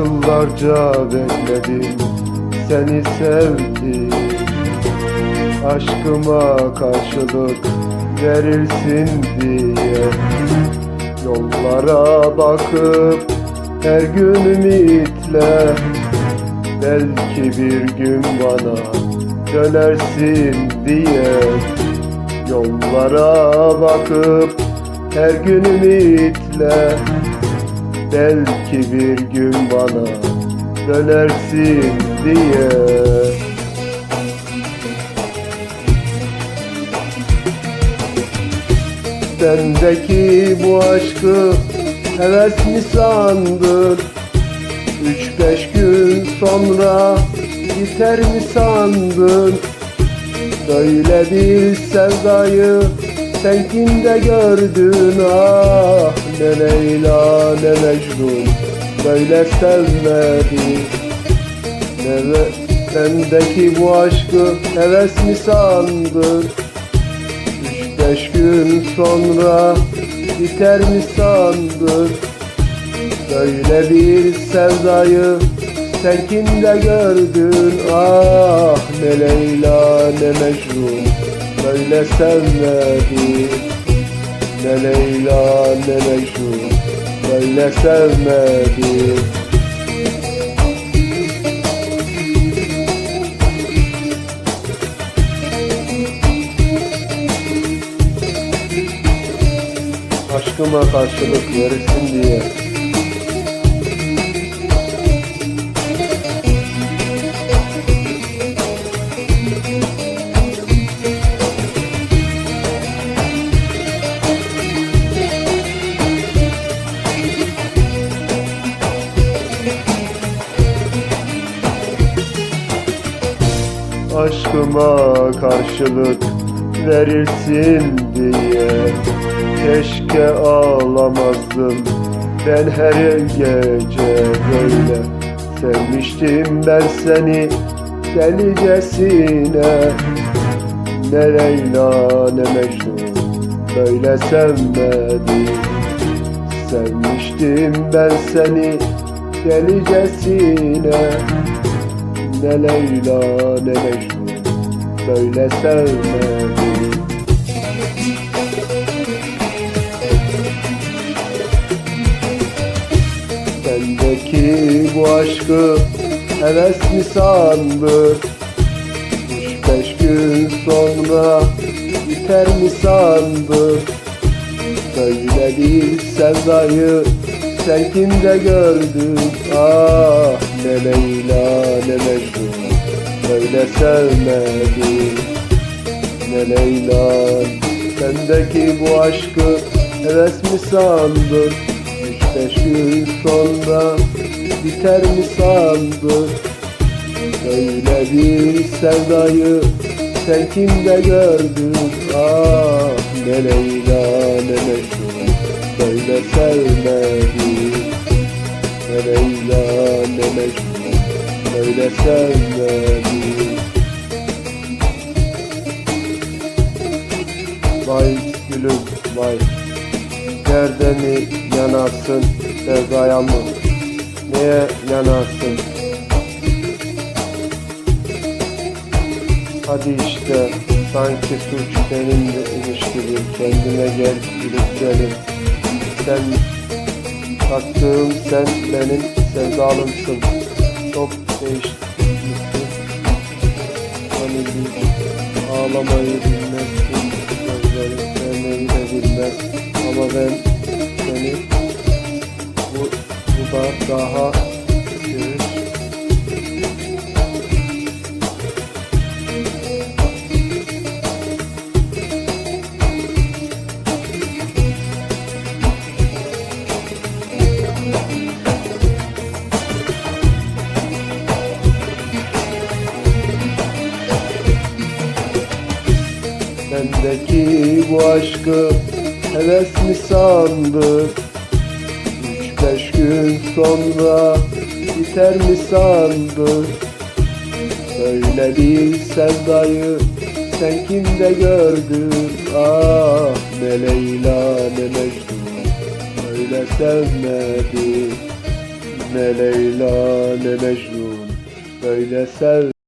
Yıllarca bekledim seni sevdim Aşkıma karşılık verirsin diye. Yollara bakıp her gün ümitle Belki bir gün bana dönersin diye. Yollara bakıp her gün ümitle Belki bir gün bana dönersin diye. Bendeki bu aşkı heves mi sandın? Üç beş gün sonra biter mi sandın? Böyle bir sevdayı sen kimde gördün ah Ne Leyla ne Mecnun. Böyle sevmedi. Ne ve bendeki bu aşkı heves mi sandın? Üç beş gün sonra biter mi sandın? Böyle bir sevdayı sen kimde gördün. Ah Ne Leyla ne Mecnun böyle sevmedi Ne Leyla ne Mecnun. Böyle sevmedi Aşkıma karşılık verirsin diye Aşkıma karşılık verirsin diye. Keşke ağlamazdım. Ben her gece böyle Sevmiştim ben seni. Delicesine Ne Leyla ne Mecnun böyle sevmedi. Sevmiştim ben seni. Delicesine ne Leyla ne Mecnun böyle sevmedi Sendeki bu aşkı heves mi sandın? Üç beş gün sonra biter mi sandın? Böyle bir sevdayı sen kimde gördün? Ah ne Leyla ne Mecnun böyle sevmedi Ne Leyla? Sendeki bu aşkı heves mi sandın? Üç beş gün sonra biter mi sandın? Böyle bir sevdayı sen kimde gördün? Ah ne Leyla ne Mecnun böyle sevmedi Ne Leyla ne Mecnun böyle sevmedi Vay gülüm vay. Nerede mi yanarsın sevdaya mı? Neye yanarsın? Hadi işte sanki suç benimle imiş gibi. Kendime gel gülüp gelin. Sen taktığım sen benim sevdalımsın Çok değişmişsin Hani ağlamayı bilmezsin Gözlerin sevmeyi de bilmez. Ama ben seni bu, bu da daha Bendeki bu aşkı heves mi sandın? Üç beş gün sonra biter mi sandın? Böyle bir sevdayı sen kimde gördün? Ah ne Leyla ne Mecnun Öyle sevmedi Ne Leyla ne Mecnun Böyle sev